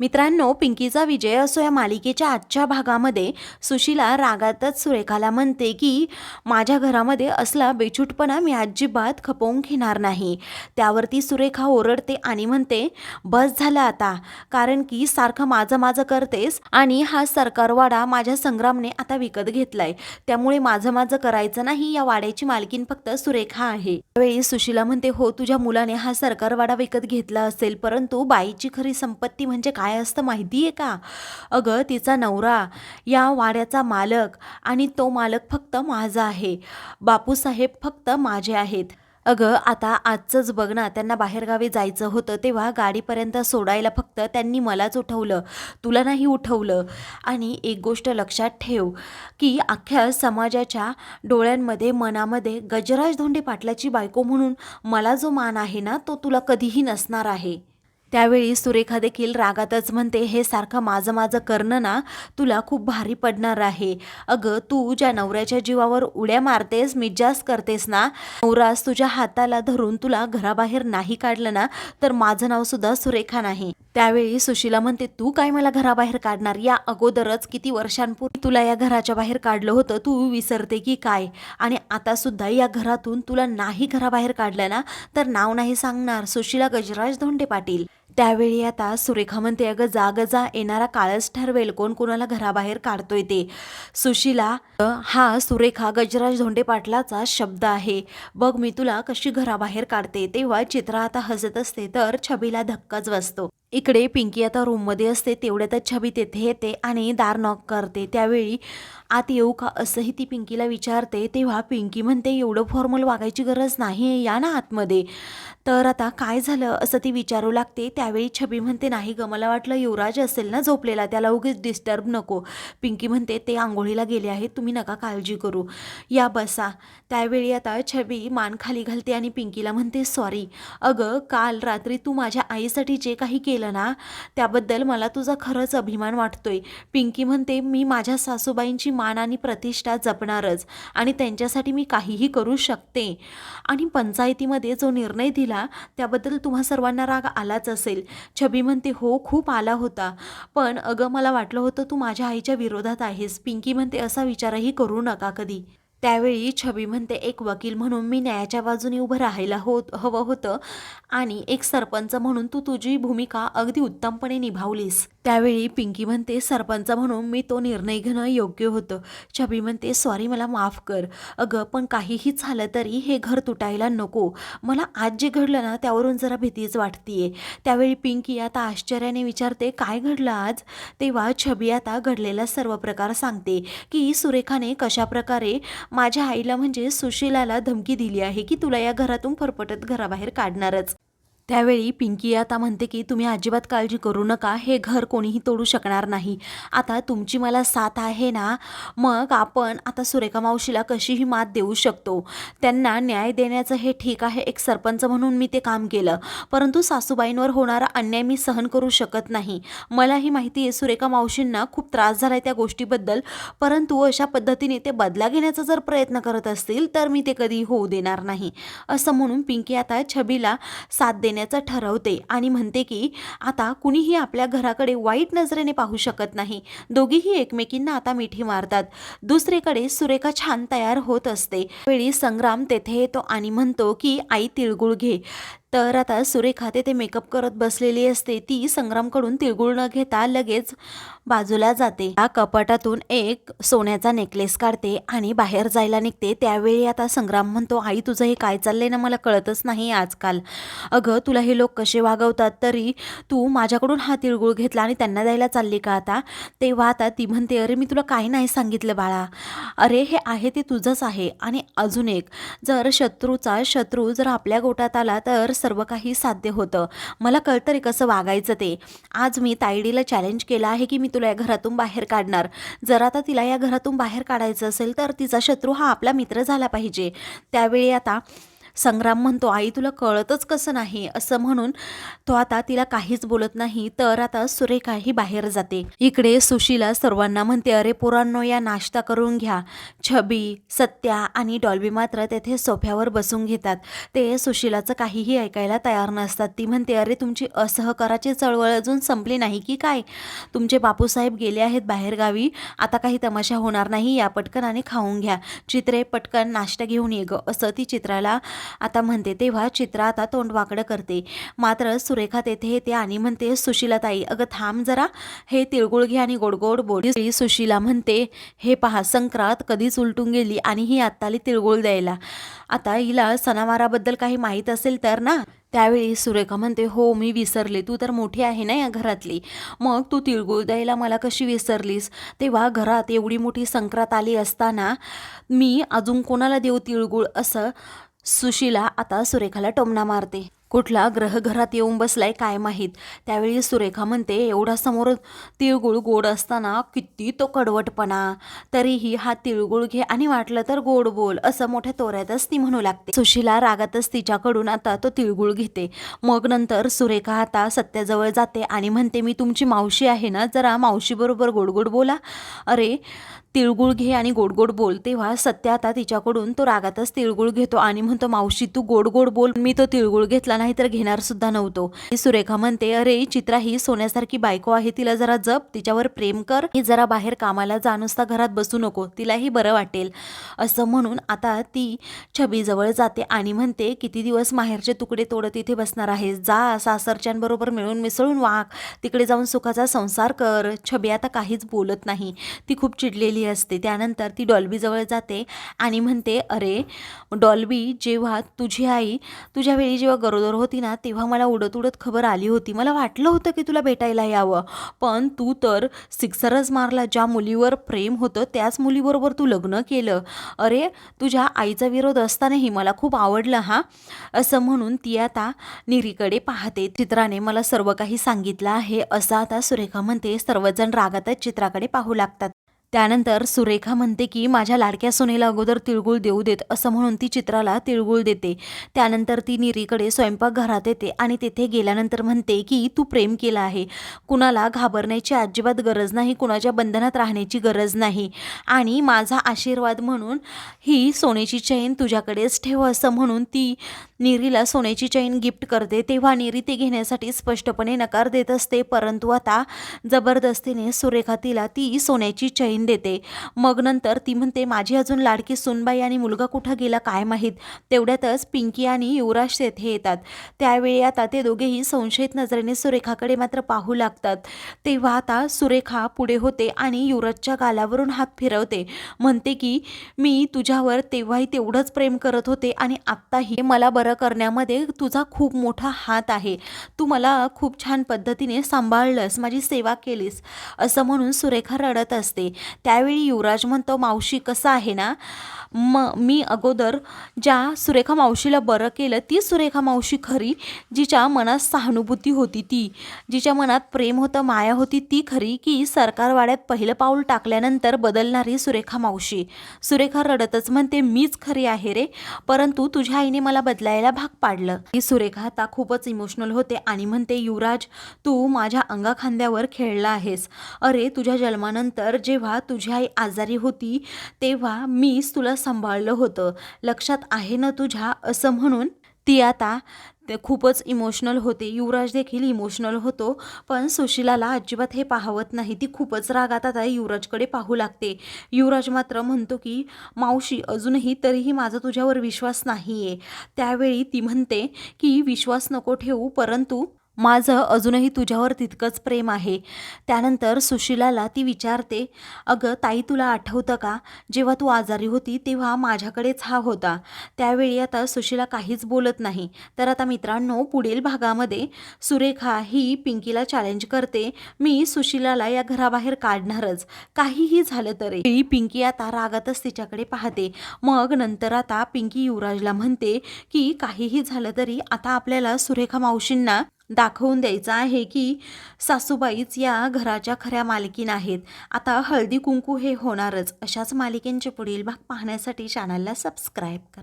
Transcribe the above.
मित्रांनो पिंकीचा विजय असो या मालिकेच्या आजच्या भागामध्ये सुशीला रागातच सुरेखाला म्हणते की माझ्या घरामध्ये असला बेछूटपणा मी अजिबात खपवून घेणार नाही. त्यावरती सुरेखा ओरडते आणि म्हणते बस झालं आता कारण की सारखं माझं माझं करतेस आणि हा सरकारवाडा माझ्या संग्रामने आता विकत घेतलाय. त्यामुळे माझं माझं करायचं नाही या वाड्याची मालकीन फक्त सुरेखा आहे. त्यावेळी सुशीला म्हणते हो तुझ्या मुलाने हा सरकारवाडा विकत घेतला असेल परंतु बाईची खरी संपत्ती म्हणजे काय काय असतं माहिती आहे का? अगं तिचा नवरा या वाड्याचा मालक आणि तो मालक फक्त माझा आहे. बापूसाहेब फक्त माझे आहेत. अगं आता आजचंच बघ ना त्यांना बाहेरगावी जायचं होतं तेव्हा गाडीपर्यंत सोडायला फक्त त्यांनी मलाच उठवलं. तुला नाही उठवलं. आणि एक गोष्ट लक्षात ठेव की अख्ख्या समाजाच्या डोळ्यांमध्ये मनामध्ये गजराज धोंडे पाटलाची बायको म्हणून मला जो मान आहे ना तो तुला कधीही नसणार आहे. त्यावेळी सुरेखा देखील रागातच म्हणते हे सारखं माझं माझं करणं ना तुला खूप भारी पडणार आहे. अगं तू ज्या नवऱ्याच्या जीवावर उड्या मारतेस मिजास करतेस ना नवरास तुझ्या हाताला धरून तुला घराबाहेर नाही काढलं ना तर माझं नाव सुद्धा सुरेखा नाही. त्यावेळी सुशीला म्हणते तू काय मला घराबाहेर काढणार? या अगोदरच किती वर्षांपूर्वी तुला या घराच्या बाहेर काढलं होतं तू विसरते की काय? आणि आता सुद्धा या घरातून तुला नाही घराबाहेर काढलं ना तर नाव नाही सांगणार. सुशीला गजराज धोंडे पाटील. त्यावेळी आता सुरेखा म्हणते अगं जाग जा येणारा काळच ठरवेल. कोण कोणाला घराबाहेर काढतोय ते. सुशीला हा सुरेखा गजराज धोंडे पाटलाचा शब्द आहे. बघ मी तुला कशी घराबाहेर काढते. तेव्हा चित्रा आता हसत असते तर छबीला धक्काच बसतो. इकडे पिंकी आता रूममध्ये असते तेवढ्यातच छबी तेथे येते आणि दार नॉक करते. त्यावेळी आत येऊ का असंही ती पिंकीला विचारते तेव्हा पिंकी म्हणते एवढं फॉर्मल वागायची गरज नाही आहे या ना आतमध्ये. तर आता काय झालं असं ती विचारू लागते. त्यावेळी छबी म्हणते नाही ग मला वाटलं युवराज असेल ना झोपलेला त्याला उगीच डिस्टर्ब नको. पिंकी म्हणते ते आंघोळीला गेले आहेत तुम्ही नका काळजी करू. या बसा. त्यावेळी आता छबी मान खाली घालते आणि पिंकीला म्हणते सॉरी अगं काल रात्री तू माझ्या आईसाठी जे काही केलं ना त्याबद्दल मला तुझा खरंच अभिमान वाटतोय. पिंकी म्हणते मी माझ्या सासूबाईंची मान आणि प्रतिष्ठा जपणारच आणि त्यांच्यासाठी मी काहीही करू शकते. आणि पंचायतीमध्ये जो निर्णय दिला त्याबद्दल तुम्हा सर्वांना राग आलाच असेल. छबी म्हणते हो खूप आला होता. पण अगं मला वाटलं होतं तू माझ्या आईच्या विरोधात आहेस. पिंकी म्हणते असा विचारही करू नका कधी. त्यावेळी छबी म्हणते एक वकील म्हणून मी न्यायाच्या बाजूने उभं राहायला होत हवं होतं आणि एक सरपंच म्हणून तू तुझी भूमिका अगदी उत्तमपणे निभावलीस. त्यावेळी पिंकी म्हणते सरपंच म्हणून मी तो निर्णय घेणं योग्य होतं. छबी म्हणते सॉरी मला माफ कर. अगं पण काहीही झालं तरी हे घर तुटायला नको. मला आज जे घडलं ना त्यावरून जरा भीतीच वाटतीये. त्यावेळी पिंकी आता आश्चर्याने विचारते काय घडलं आज? तेव्हा छबी आता घडलेला सर्व प्रकार सांगते की सुरेखाने कशाप्रकारे माझ्या आईला म्हणजे सुशीलाला धमकी दिली आहे की तुला या घरातून फरफटत घराबाहेर काढणारच. त्यावेळी पिंकी आता म्हणते की तुम्ही अजिबात काळजी करू नका हे घर कोणीही तोडू शकणार नाही. आता तुमची मला साथ आहे ना मग आपण आता सुरेखा मावशीला कशीही मात देऊ शकतो. त्यांना न्याय देण्याचं हे ठीक आहे एक सरपंच म्हणून मी ते काम केलं. परंतु सासूबाईंवर होणारा अन्याय मी सहन करू शकत नाही. मलाही माहिती आहे सुरेखा मावशींना खूप त्रास झाला आहे त्या गोष्टीबद्दल. परंतु अशा पद्धतीने ते बदला घेण्याचा जर प्रयत्न करत असतील तर मी ते कधी होऊ देणार नाही. असं म्हणून पिंकी आता छबीला साथ देण्याचं ठरवते आणि म्हणते की आता कुणीही आपल्या घराकडे वाईट नजरेने पाहू शकत नाही. दोघीही एकमेकींना आता मिठी मारतात. दुसरीकडे सुरेखा छान तयार होत असते. वेळी संग्राम तेथे येतो आणि म्हणतो की आई तिळगुळ घे. तर आता सुरेखा तेथे मेकअप करत बसलेली असते. ती संग्रामकडून तिळगुळ न घेता लगेच बाजूला जाते. या कपाटातून एक सोन्याचा नेकलेस काढते आणि बाहेर जायला निघते. त्यावेळी आता संग्राम म्हणतो आई तुझं हे काय चाललंय ना? मला कळतच नाही आजकाल. अगं तुला हे लोक कसे वागवतात? तरी तू माझ्याकडून हा तिळगुळ घेतला आणि त्यांना द्यायला चालली का आता? तेव्हा आता ती म्हणते अरे मी तुला काय नाही सांगितलं बाळा. अरे हे आहे ते तुझंच आहे. आणि अजून एक जर शत्रूचा शत्रू जर आपल्या गोटात आला तर सर्व काही साध्य होतं. मला कळतं रे कसं वागायचं ते. आज मी तायडीला चॅलेंज केलं आहे की मी तुला या घरातून बाहेर काढणार. जर आता तिला या घरातून बाहेर काढायचं असेल तर तिचा शत्रू हा आपला मित्र झाला पाहिजे. त्यावेळी आता संग्राम म्हणतो आई तुला कळतच कसं नाही? असं म्हणून तो आता तिला काहीच बोलत नाही. तर आता सुरेखाही बाहेर जाते. इकडे सुशीला सर्वांना म्हणते अरे पोरांनो या नाश्ता करून घ्या. छबी सत्या आणि डॉल्बी मात्र तेथे सोफ्यावर बसून घेतात. ते सुशीलाचं काहीही ऐकायला तयार नसतात. ती म्हणते अरे तुमची असहकाराची चळवळ अजून संपली नाही की काय? तुमचे बापूसाहेब गेले आहेत बाहेरगावी. आता काही तमाशा होणार नाही. या पटकन आणि खाऊन घ्या. चित्रे पटकन नाश्ता घेऊन ये ग. असं ती चित्राला आता म्हणते तेव्हा चित्रा आता तोंड वाकडं करते. मात्र सुरेखा तेथे येते आणि म्हणते सुशीलाताई अगं थांब जरा. हे तिळगुळ घे आणि गोडगोड बोडी सुशीला म्हणते हे पहा संक्रांत कधीच उलटून गेली आणि ही आत्ताली तिळगुळ द्यायला. आता हिला सणावाराबद्दल काही माहीत असेल तर ना? त्यावेळी सुरेखा म्हणते हो मी विसरले. तू तर मोठी आहे ना या घरातली. मग तू तिळगुळ द्यायला मला कशी विसरलीस? तेव्हा घरात एवढी मोठी संक्रांत आली असताना मी अजून कोणाला देऊ तिळगुळ? असं सुशीला आता सुरेखाला टोमणा मारते. कुठला ग्रह घरात येऊन बसलाय काय माहीत? त्यावेळी सुरेखा म्हणते एवढा समोर तिळगुळ गोड असताना किती तो कडवटपणा. तरीही हा तिळगुळ घे आणि वाटलं तर गोड बोल असं मोठ्या तोऱ्यातच ती म्हणू लागते. सुशीला रागातच तिच्याकडून आता तो तिळगुळ घेते. मग नंतर सुरेखा आता सत्याजवळ जाते आणि म्हणते मी तुमची मावशी आहे ना जरा मावशीबरोबर गोड गोड बोला. अरे तिळगुळ घे आणि गोड गोड बोल. तेव्हा सत्या आता तिच्याकडून तो रागातच तिळगुळ घेतो आणि म्हणतो मावशी तू गोड गोड बोल. मी तो तिळगुळ घेतला नाही तर घेणार सुद्धा नव्हतो. सुरेखा म्हणते अरे चित्रा ही सोन्यासारखी बायको आहे तिला जरा जप तिच्यावर प्रेम कर ही जरा बाहेर कामाला जा नुसता घरात बसू नको तिलाही बरं वाटेल. असं म्हणून आता ती छबीजवळ जाते आणि म्हणते किती दिवस माहेरचे तुकडे तोडत इथे बसणार आहेस? जा सासरच्यांबरोबर मिळून मिसळून वाघ तिकडे जाऊन सुखाचा संसार कर. छबी आता काहीच बोलत नाही. ती खूप चिडलेली असते. त्यानंतर ती डॉल्बीजवळ जाते आणि म्हणते अरे डॉल्बी जेव्हा तुझी आई तुझ्या वेळी जेव्हा गरोदर होती ना तेव्हा मला उडत उडत खबर आली होती. मला वाटलं होतं की तुला भेटायला यावं. पण तू तर सिक्सरच मारला. ज्या मुलीवर प्रेम होतं त्याच मुलीबरोबर तू लग्न केलं. अरे तुझ्या आईचा विरोध असतानाही मला खूप आवडलं हा. असं म्हणून ती आता निरीकडे पाहते. चित्राने मला सर्व काही सांगितलं आहे. असं आता सुरेखा म्हणते सर्वजण रागातच चित्राकडे पाहू लागतात. त्यानंतर सुरेखा म्हणते की माझ्या लाडक्या सोनेला अगोदर तिळगुळ देऊ देत असं म्हणून ती चित्राला तिळगुळ देते. त्यानंतर ती निरीकडे स्वयंपाकघरात येते आणि तेथे गेल्यानंतर म्हणते की तू प्रेम केलं आहे. कुणाला घाबरण्याची अजिबात गरज नाही कुणाच्या बंधनात राहण्याची गरज नाही. आणि माझा आशीर्वाद म्हणून ही सोन्याची चैन तुझ्याकडेच ठेव असं म्हणून ती निरीला सोन्याची चैन गिफ्ट करते. तेव्हा निरी ते घेण्यासाठी स्पष्टपणे नकार देत असते परंतु आता जबरदस्तीने सुरेखा तिला ती सोन्याची चैन देते. मग नंतर ती म्हणते माझी अजून लाडकी सुनबाई आणि मुलगा कुठं गेला काय माहीत? तेवढ्यातच पिंकी आणि युवराज तेथे येतात. त्यावेळी आता ते दोघेही संशयित नजरेने सुरेखाकडे मात्र पाहू लागतात. तेव्हा आता सुरेखा पुढे होते आणि युवराजच्या गालावरून हात फिरवते. म्हणते की मी तुझ्यावर तेव्हाही तेवढंच प्रेम करत होते आणि आत्ताही मला बरं करण्यामध्ये तुझा खूप मोठा हात आहे. तू मला खूप छान पद्धतीने सांभाळलंस माझी सेवा केलीस. असं म्हणून सुरेखा रडत असते. त्यावेळी युवराज म्हणतो मावशी कसं आहे ना म मी अगोदर ज्या सुरेखा मावशीला बरं केलं ती सुरेखा मावशी खरी जिच्या मनात सहानुभूती होती ती जिच्या मनात प्रेम होतं माया होती ती खरी की सरकारवाड्यात पहिलं पाऊल टाकल्यानंतर बदलणारी सुरेखा मावशी. सुरेखा रडतच म्हणते मीच खरी आहे रे परंतु तुझ्या आईने मला बदलायला भाग पाडलं. ही सुरेखा आता खूपच इमोशनल होते आणि म्हणते युवराज तू माझ्या अंगाखांद्यावर खेळला आहेस. अरे तुझ्या जन्मानंतर जेव्हा तुझी आई आजारी होती तेव्हा मीच तुला सांभाळलं होतं. लक्षात आहे ना तुझ्या असं म्हणून? ती आता ते खूपच इमोशनल होते. युवराज देखील इमोशनल होतो. पण सुशिलाला अजिबात हे पाहवत नाही. ती खूपच रागात आता युवराजकडे पाहू लागते. युवराज मात्र म्हणतो की मावशी अजूनही तरीही माझा तुझ्यावर विश्वास नाही आहे त्यावेळी ती म्हणते की विश्वास नको ठेवू परंतु माझं अजूनही तुझ्यावर तितकंच प्रेम आहे. त्यानंतर सुशिलाला ती विचारते अगं ताई तुला आठवतं का? जेव्हा तू आजारी होती तेव्हा माझ्याकडेच हा होता. त्यावेळी आता सुशिला काहीच बोलत नाही. तर आता मित्रांनो पुढील भागामध्ये सुरेखा ही पिंकीला चॅलेंज करते. मी सुशिलाला या घराबाहेर काढणारच. काहीही झालं तरी ही पिंकी आता रागातच तिच्याकडे पाहते. मग नंतर आता पिंकी युवराजला म्हणते की काहीही झालं तरी आता आपल्याला सुरेखा मावशींना दाखवून द्यायचं आहे की सासूबाईच या घराच्या खऱ्या मालकीन आहेत. आता हळदी कुंकू हे होणारच. अशाच मालिकेंचे पुढील भाग पाहण्यासाठी चॅनलला सबस्क्राईब करा.